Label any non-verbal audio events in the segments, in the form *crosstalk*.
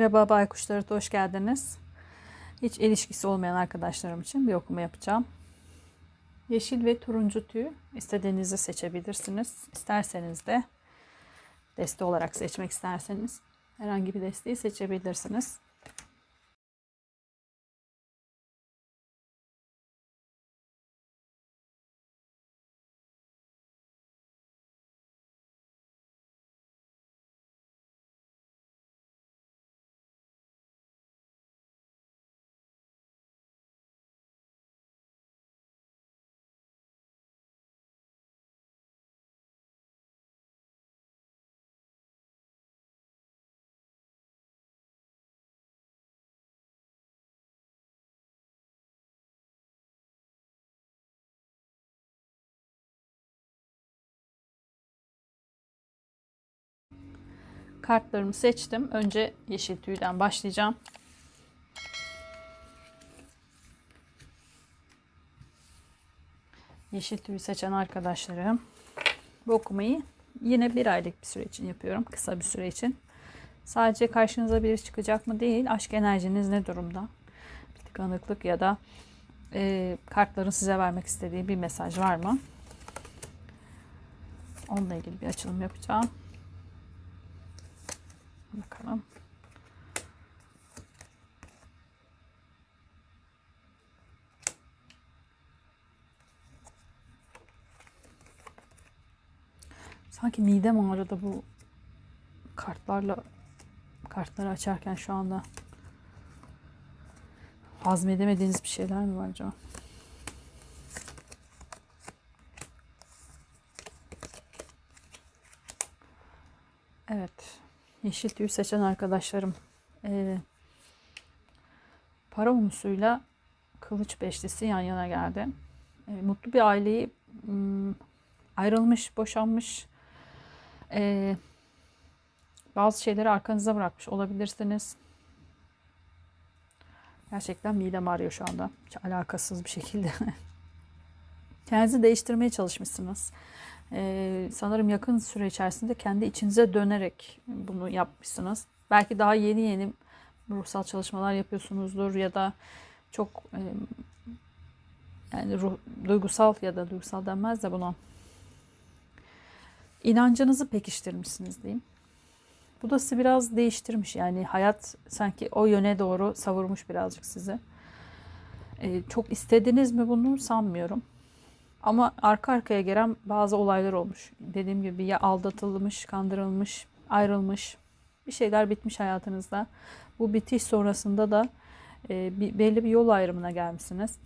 Merhaba baykuşlara hoş geldiniz. Hiç ilişkisi olmayan arkadaşlarım için bir okuma yapacağım. Yeşil ve turuncu tüy istediğinizi seçebilirsiniz. İsterseniz de deste olarak seçmek isterseniz herhangi bir desteği seçebilirsiniz. Kartlarımı seçtim. Önce yeşil tüyden başlayacağım. Yeşil tüyü seçen arkadaşlarım bu okumayı yine bir aylık bir süre için yapıyorum. Kısa bir süre için. Sadece karşınıza biri çıkacak mı değil. Aşk enerjiniz ne durumda? Bir tıkanıklık ya da e, kartların size vermek istediği bir mesaj var mı? Onunla ilgili bir açılım yapacağım. Bakalım. Sanki midem ağrıdı bu kartlarla kartları açarken şu anda. Hazmedemediğiniz bir şeyler mi var acaba? Evet. Yeşil tüy seçen arkadaşlarım. Ee, para umusuyla kılıç beşlisi yan yana geldi. Ee, mutlu bir aileyi ayrılmış, boşanmış, ee, bazı şeyleri arkanıza bırakmış olabilirsiniz. Gerçekten midem ağrıyor şu anda. Hiç alakasız bir şekilde. *laughs* Kendinizi değiştirmeye çalışmışsınız. Ee, sanırım yakın süre içerisinde kendi içinize dönerek bunu yapmışsınız. Belki daha yeni yeni ruhsal çalışmalar yapıyorsunuzdur ya da çok e, yani ruh, duygusal ya da duygusal denmez de buna inancınızı pekiştirmişsiniz diyeyim. Bu da sizi biraz değiştirmiş. Yani hayat sanki o yöne doğru savurmuş birazcık sizi. Ee, çok istediniz mi bunu sanmıyorum. Ama arka arkaya gelen bazı olaylar olmuş. Dediğim gibi ya aldatılmış, kandırılmış, ayrılmış. Bir şeyler bitmiş hayatınızda. Bu bitiş sonrasında da e, bir, belli bir yol ayrımına gelmişsiniz.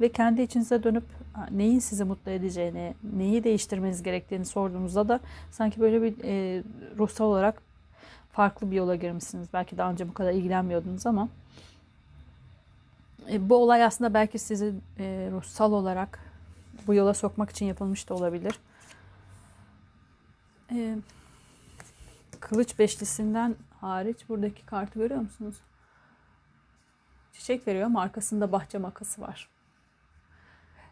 Ve kendi içinize dönüp neyin sizi mutlu edeceğini, neyi değiştirmeniz gerektiğini sorduğunuzda da sanki böyle bir e, ruhsal olarak farklı bir yola girmişsiniz. Belki daha önce bu kadar ilgilenmiyordunuz ama e, bu olay aslında belki sizi e, ruhsal olarak bu yola sokmak için yapılmış da olabilir. E, kılıç beşlisinden hariç buradaki kartı görüyor musunuz? Çiçek veriyor ama arkasında bahçe makası var.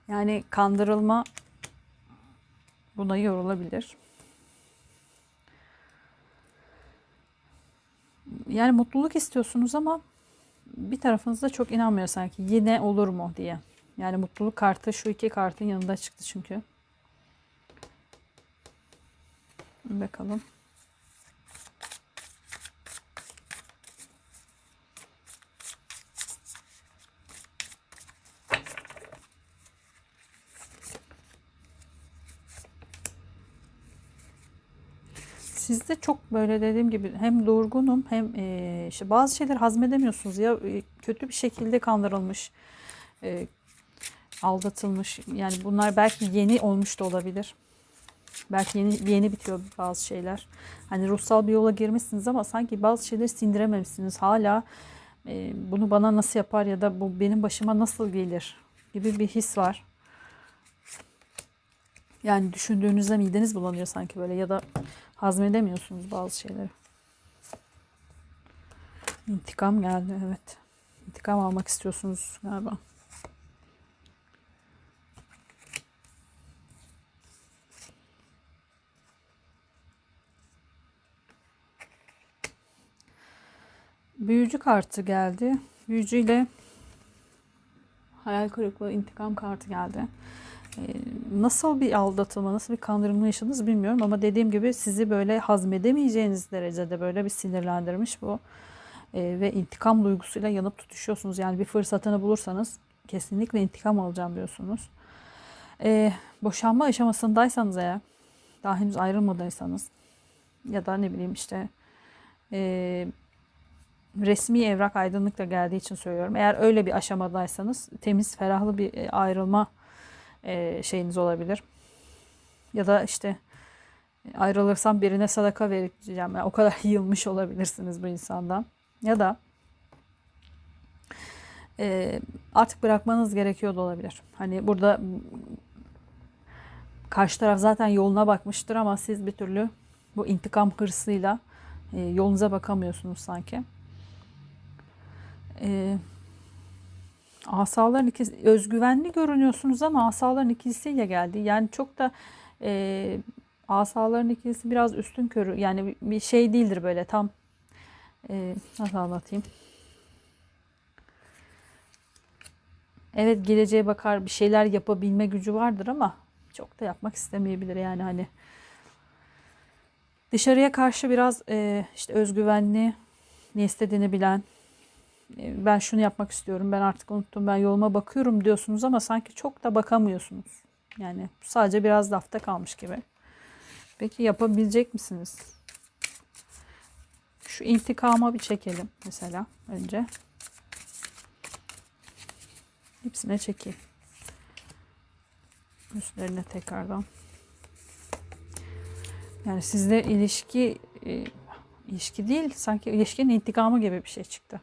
Yani kandırılma buna yorulabilir. Yani mutluluk istiyorsunuz ama bir tarafınızda çok inanmıyor sanki. Yine olur mu diye. Yani mutluluk kartı şu iki kartın yanında çıktı çünkü. Bakalım. Sizde çok böyle dediğim gibi hem durgunum hem e, işte bazı şeyler hazmedemiyorsunuz ya e, kötü bir şekilde kandırılmış, e, aldatılmış. Yani bunlar belki yeni olmuş da olabilir. Belki yeni yeni bitiyor bazı şeyler. Hani ruhsal bir yola girmişsiniz ama sanki bazı şeyleri sindirememişsiniz. Hala e, bunu bana nasıl yapar ya da bu benim başıma nasıl gelir gibi bir his var. Yani düşündüğünüzde mideniz bulanıyor sanki böyle ya da hazmedemiyorsunuz bazı şeyleri. İntikam geldi evet. İntikam almak istiyorsunuz galiba. Büyücü kartı geldi. Büyücü ile hayal kırıklığı intikam kartı geldi. Ee, nasıl bir aldatılma, nasıl bir kandırılma yaşadınız bilmiyorum ama dediğim gibi sizi böyle hazmedemeyeceğiniz derecede böyle bir sinirlendirmiş bu. Ee, ve intikam duygusuyla yanıp tutuşuyorsunuz. Yani bir fırsatını bulursanız kesinlikle intikam alacağım diyorsunuz. Ee, boşanma aşamasındaysanız eğer, daha henüz ayrılmadıysanız ya da ne bileyim işte e, resmi evrak aydınlıkla geldiği için söylüyorum. Eğer öyle bir aşamadaysanız temiz, ferahlı bir e, ayrılma e, şeyiniz olabilir. Ya da işte e, ayrılırsam birine sadaka vereceğim. Yani o kadar *laughs* yılmış olabilirsiniz bu insandan. Ya da artık bırakmanız gerekiyor da olabilir. Hani burada karşı taraf zaten yoluna bakmıştır ama siz bir türlü bu intikam hırsıyla yolunuza bakamıyorsunuz sanki. E, asaların ikisi özgüvenli görünüyorsunuz ama asaların ikisiyle geldi. Yani çok da e, asaların ikisi biraz üstün körü yani bir şey değildir böyle tam e, nasıl anlatayım? Evet geleceğe bakar bir şeyler yapabilme gücü vardır ama çok da yapmak istemeyebilir yani hani dışarıya karşı biraz e, işte özgüvenli ne istediğini bilen ben şunu yapmak istiyorum ben artık unuttum ben yoluma bakıyorum diyorsunuz ama sanki çok da bakamıyorsunuz. Yani sadece biraz lafta kalmış gibi. Peki yapabilecek misiniz? Şu intikama bir çekelim mesela önce. Hepsine çekeyim. Üstlerine tekrardan. Yani sizde ilişki e, ilişki değil sanki ilişkinin intikamı gibi bir şey çıktı.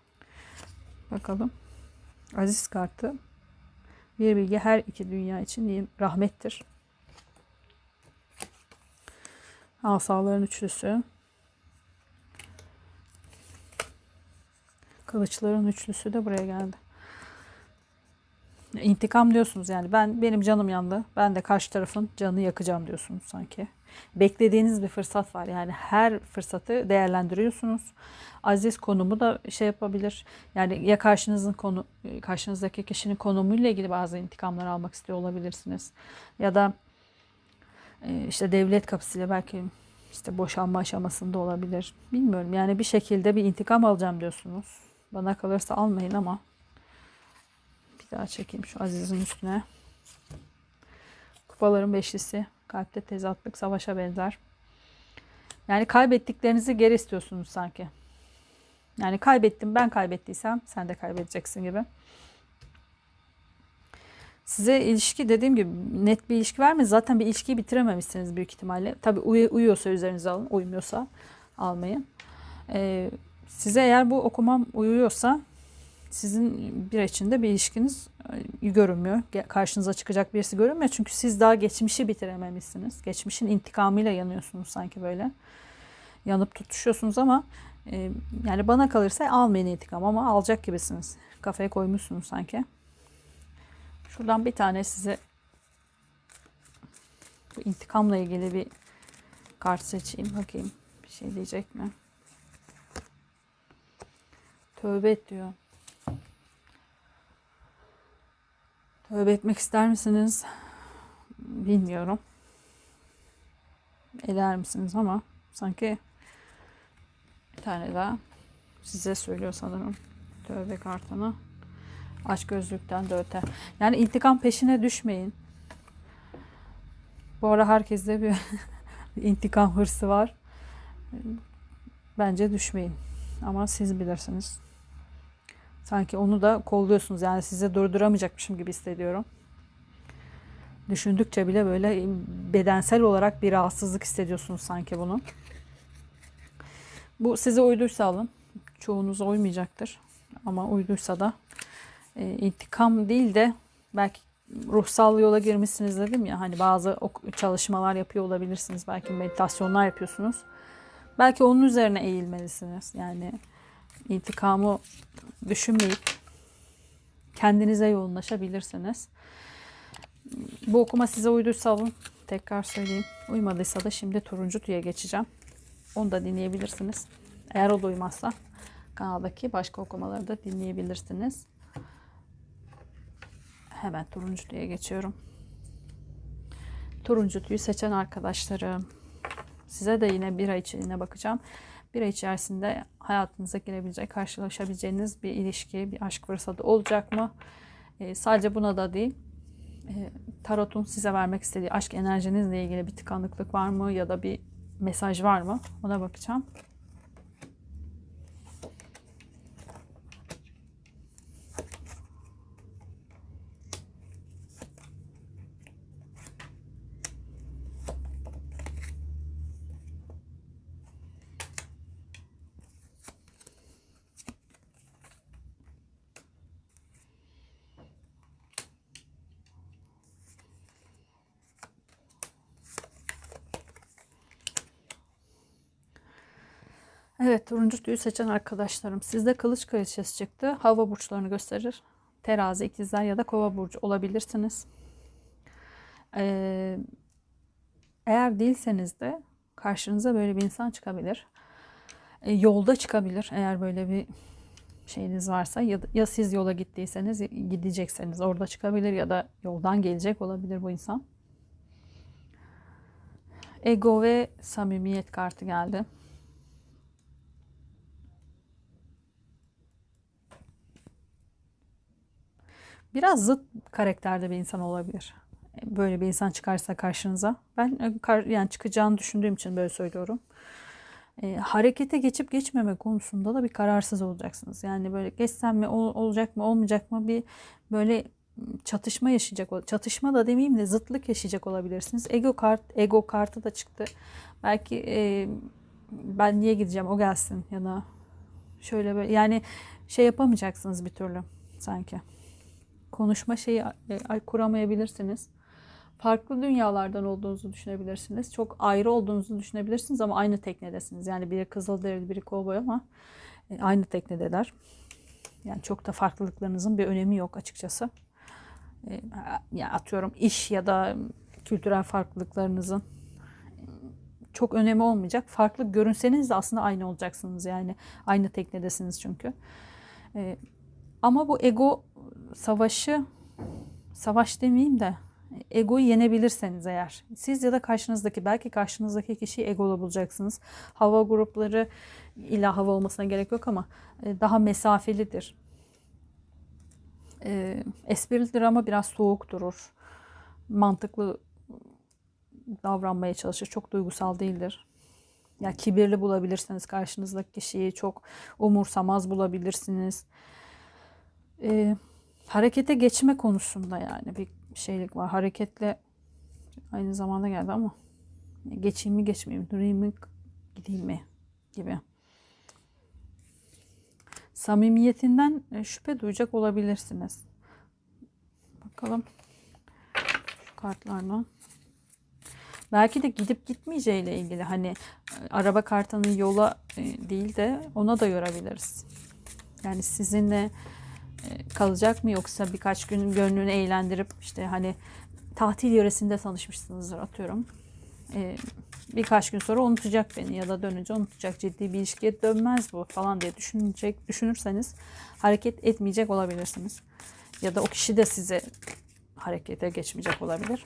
Bakalım. Aziz kartı. Bir bilgi her iki dünya için rahmettir. Asaların üçlüsü. Kılıçların üçlüsü de buraya geldi. İntikam diyorsunuz yani ben benim canım yandı. Ben de karşı tarafın canını yakacağım diyorsunuz sanki. Beklediğiniz bir fırsat var. Yani her fırsatı değerlendiriyorsunuz. Aziz konumu da şey yapabilir. Yani ya karşınızın konu karşınızdaki kişinin konumuyla ilgili bazı intikamlar almak istiyor olabilirsiniz. Ya da e, işte devlet kapısıyla belki işte boşanma aşamasında olabilir. Bilmiyorum. Yani bir şekilde bir intikam alacağım diyorsunuz. Bana kalırsa almayın ama daha çekeyim şu Aziz'in üstüne. Kupaların beşlisi. Kalpte tezatlık savaşa benzer. Yani kaybettiklerinizi geri istiyorsunuz sanki. Yani kaybettim ben kaybettiysem sen de kaybedeceksin gibi. Size ilişki dediğim gibi net bir ilişki vermez. Zaten bir ilişkiyi bitirememişsiniz büyük ihtimalle. Tabii uy- uyuyorsa üzerinize alın. Uymuyorsa almayın. Ee, size eğer bu okumam uyuyorsa sizin bir içinde bir ilişkiniz e, görünmüyor. Karşınıza çıkacak birisi görünmüyor. Çünkü siz daha geçmişi bitirememişsiniz. Geçmişin intikamıyla yanıyorsunuz sanki böyle. Yanıp tutuşuyorsunuz ama e, yani bana kalırsa almayın intikam ama alacak gibisiniz. Kafaya koymuşsunuz sanki. Şuradan bir tane size bu intikamla ilgili bir kart seçeyim. Bakayım bir şey diyecek mi? Tövbe et diyor. Tövbe etmek ister misiniz? Bilmiyorum. Eder misiniz ama sanki bir tane daha size söylüyor sanırım. Tövbe kartını. Aç gözlükten de öte. Yani intikam peşine düşmeyin. Bu ara herkeste bir *laughs* intikam hırsı var. Bence düşmeyin. Ama siz bilirsiniz. Sanki onu da kolluyorsunuz. Yani size durduramayacakmışım gibi hissediyorum. Düşündükçe bile böyle bedensel olarak bir rahatsızlık hissediyorsunuz sanki bunu. Bu size uyduysa alın. Çoğunuza uymayacaktır. Ama uyduysa da e, intikam değil de belki ruhsal yola girmişsiniz dedim ya hani bazı çalışmalar yapıyor olabilirsiniz. Belki meditasyonlar yapıyorsunuz. Belki onun üzerine eğilmelisiniz. Yani intikamı düşünmeyip kendinize yoğunlaşabilirsiniz. Bu okuma size uyduysa alın. Tekrar söyleyeyim. Uymadıysa da şimdi turuncu tüye geçeceğim. Onu da dinleyebilirsiniz. Eğer o da uymazsa kanaldaki başka okumaları da dinleyebilirsiniz. Hemen turuncu diye geçiyorum. Turuncu tüyü seçen arkadaşlarım. Size de yine bir ay içine bakacağım. Bir ay içerisinde hayatınıza girebilecek, karşılaşabileceğiniz bir ilişki, bir aşk fırsatı olacak mı? Ee, sadece buna da değil. E, tarotun size vermek istediği aşk enerjinizle ilgili bir tıkanıklık var mı ya da bir mesaj var mı? Ona bakacağım. Evet turuncu tüyü seçen arkadaşlarım. Sizde kılıç kraliçesi çıktı. Hava burçlarını gösterir. Terazi, ikizler ya da kova burcu olabilirsiniz. Ee, eğer değilseniz de karşınıza böyle bir insan çıkabilir. Ee, yolda çıkabilir eğer böyle bir şeyiniz varsa ya, ya siz yola gittiyseniz gidecekseniz orada çıkabilir ya da yoldan gelecek olabilir bu insan. Ego ve samimiyet kartı geldi. Biraz zıt karakterde bir insan olabilir. Böyle bir insan çıkarsa karşınıza. Ben e, yani çıkacağını düşündüğüm için böyle söylüyorum. E, harekete geçip geçmeme konusunda da bir kararsız olacaksınız. Yani böyle geçsem mi ol, olacak mı olmayacak mı bir böyle çatışma yaşayacak çatışma da demeyeyim de zıtlık yaşayacak olabilirsiniz. Ego kart ego kartı da çıktı. Belki e, ben niye gideceğim o gelsin ya da şöyle böyle yani şey yapamayacaksınız bir türlü sanki konuşma şeyi e, kuramayabilirsiniz. Farklı dünyalardan olduğunuzu düşünebilirsiniz. Çok ayrı olduğunuzu düşünebilirsiniz ama aynı teknedesiniz. Yani biri Kızılderili, biri Kovboy ama e, aynı teknedeler. Yani çok da farklılıklarınızın bir önemi yok açıkçası. E, yani atıyorum iş ya da kültürel farklılıklarınızın çok önemi olmayacak. Farklı görünseniz de aslında aynı olacaksınız yani. Aynı teknedesiniz çünkü. Ama bu ego savaşı savaş demeyeyim de egoyu yenebilirseniz eğer siz ya da karşınızdaki belki karşınızdaki kişiyi egolu bulacaksınız. Hava grupları illa hava olmasına gerek yok ama e, daha mesafelidir. E, esprilidir ama biraz soğuk durur. Mantıklı davranmaya çalışır. Çok duygusal değildir. Ya kibirli bulabilirsiniz karşınızdaki kişiyi. Çok umursamaz bulabilirsiniz. Eee harekete geçme konusunda yani bir şeylik var. Hareketle aynı zamanda geldi ama geçeyim mi geçmeyeyim, durayım mı gideyim mi gibi. Samimiyetinden e, şüphe duyacak olabilirsiniz. Bakalım şu kartlardan. Belki de gidip gitmeyeceğiyle ilgili hani e, araba kartının yola e, değil de ona da yorabiliriz. Yani sizinle kalacak mı yoksa birkaç gün gönlünü eğlendirip işte hani tatil yöresinde tanışmışsınızdır atıyorum. Ee, birkaç gün sonra unutacak beni ya da dönünce unutacak ciddi bir ilişkiye dönmez bu falan diye düşünecek düşünürseniz hareket etmeyecek olabilirsiniz. Ya da o kişi de size harekete geçmeyecek olabilir.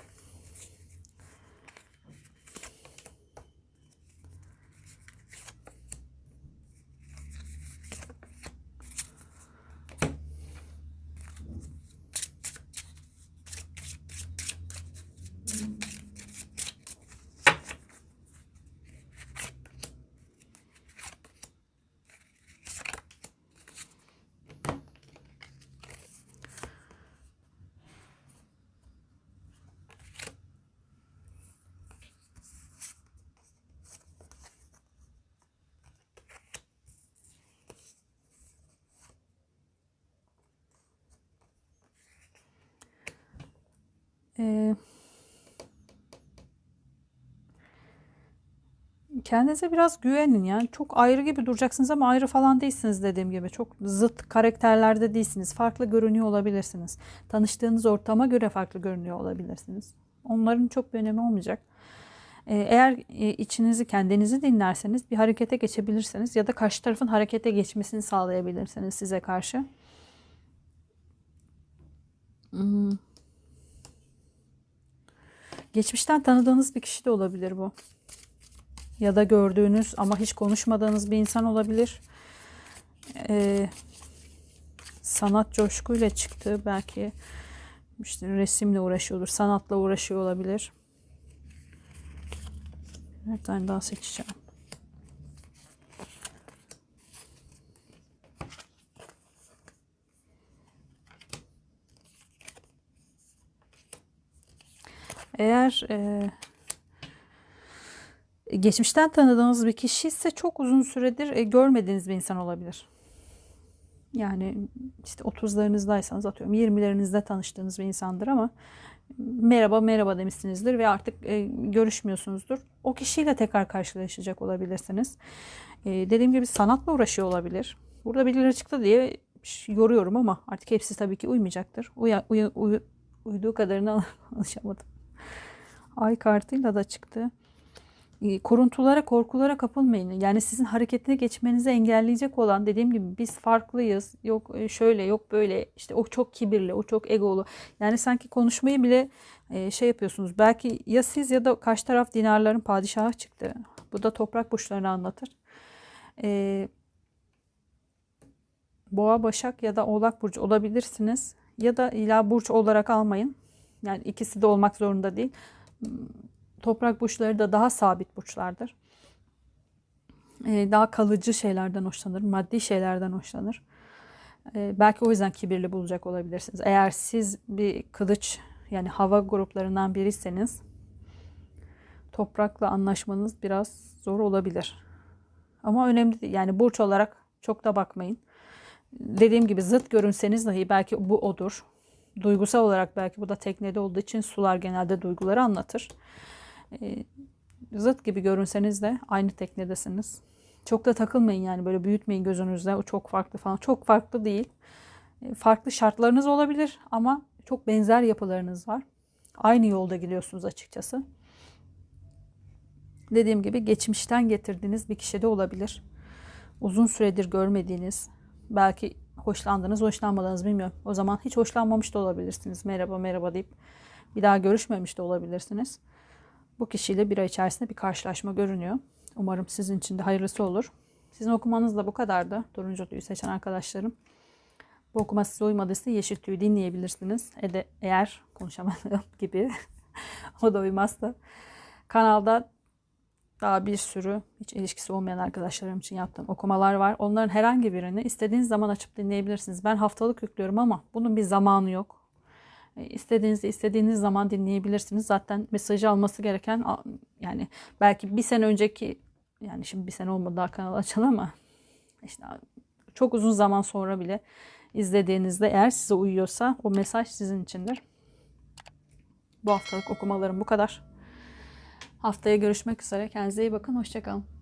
Ee, kendinize biraz güvenin yani çok ayrı gibi duracaksınız ama ayrı falan değilsiniz dediğim gibi. Çok zıt karakterlerde değilsiniz. Farklı görünüyor olabilirsiniz. Tanıştığınız ortama göre farklı görünüyor olabilirsiniz. Onların çok bir önemi olmayacak. E, eğer e, içinizi kendinizi dinlerseniz bir harekete geçebilirsiniz ya da karşı tarafın harekete geçmesini sağlayabilirsiniz size karşı. Hmm. Geçmişten tanıdığınız bir kişi de olabilir bu. Ya da gördüğünüz ama hiç konuşmadığınız bir insan olabilir. Ee, sanat coşkuyla çıktı. Belki işte resimle uğraşıyordur, sanatla uğraşıyor olabilir. Bir tane daha seçeceğim. Eğer e, geçmişten tanıdığınız bir kişi ise çok uzun süredir e, görmediğiniz bir insan olabilir. Yani işte 30'larınızdaysanız atıyorum 20'lerinizde tanıştığınız bir insandır ama merhaba merhaba demişsinizdir ve artık e, görüşmüyorsunuzdur. O kişiyle tekrar karşılaşacak olabilirsiniz. E, dediğim gibi sanatla uğraşıyor olabilir. Burada birileri çıktı diye yoruyorum ama artık hepsi tabii ki uymayacaktır. Uya, uya, uy, uyduğu kadarına *laughs* alışamadım. Ay kartıyla da çıktı. E, Kuruntulara, korkulara kapılmayın. Yani sizin hareketine geçmenizi engelleyecek olan dediğim gibi biz farklıyız. Yok e, şöyle, yok böyle. İşte o çok kibirli, o çok egolu. Yani sanki konuşmayı bile e, şey yapıyorsunuz. Belki ya siz ya da karşı taraf dinarların padişahı çıktı. Bu da toprak burçlarını anlatır. E, Boğa, Başak ya da Oğlak burcu olabilirsiniz. Ya da illa burç olarak almayın. Yani ikisi de olmak zorunda değil toprak burçları da daha sabit burçlardır. Ee, daha kalıcı şeylerden hoşlanır, maddi şeylerden hoşlanır. Ee, belki o yüzden kibirli bulacak olabilirsiniz. Eğer siz bir kılıç yani hava gruplarından biriyseniz toprakla anlaşmanız biraz zor olabilir. Ama önemli değil. Yani burç olarak çok da bakmayın. Dediğim gibi zıt görünseniz dahi belki bu odur. Duygusal olarak belki bu da teknede olduğu için sular genelde duyguları anlatır. E, zıt gibi görünseniz de aynı teknedesiniz. Çok da takılmayın yani böyle büyütmeyin gözünüzde. O çok farklı falan. Çok farklı değil. E, farklı şartlarınız olabilir ama çok benzer yapılarınız var. Aynı yolda gidiyorsunuz açıkçası. Dediğim gibi geçmişten getirdiğiniz bir kişi de olabilir. Uzun süredir görmediğiniz, belki hoşlandınız, hoşlanmadınız bilmiyorum. O zaman hiç hoşlanmamış da olabilirsiniz. Merhaba merhaba deyip bir daha görüşmemiş de olabilirsiniz. Bu kişiyle bir ay içerisinde bir karşılaşma görünüyor. Umarım sizin için de hayırlısı olur. Sizin okumanız da bu kadardı. Turuncu tüyü seçen arkadaşlarım. Bu okuma size uymadıysa yeşil tüyü dinleyebilirsiniz. E de, eğer konuşamadığım *laughs* gibi *laughs* o da uymazsa kanalda daha bir sürü hiç ilişkisi olmayan arkadaşlarım için yaptığım okumalar var. Onların herhangi birini istediğiniz zaman açıp dinleyebilirsiniz. Ben haftalık yüklüyorum ama bunun bir zamanı yok. E, istediğinizde istediğiniz zaman dinleyebilirsiniz. Zaten mesajı alması gereken yani belki bir sene önceki yani şimdi bir sene olmadı daha kanal açalı ama işte çok uzun zaman sonra bile izlediğinizde eğer size uyuyorsa o mesaj sizin içindir. Bu haftalık okumalarım bu kadar. Haftaya görüşmek üzere. Kendinize iyi bakın. Hoşçakalın.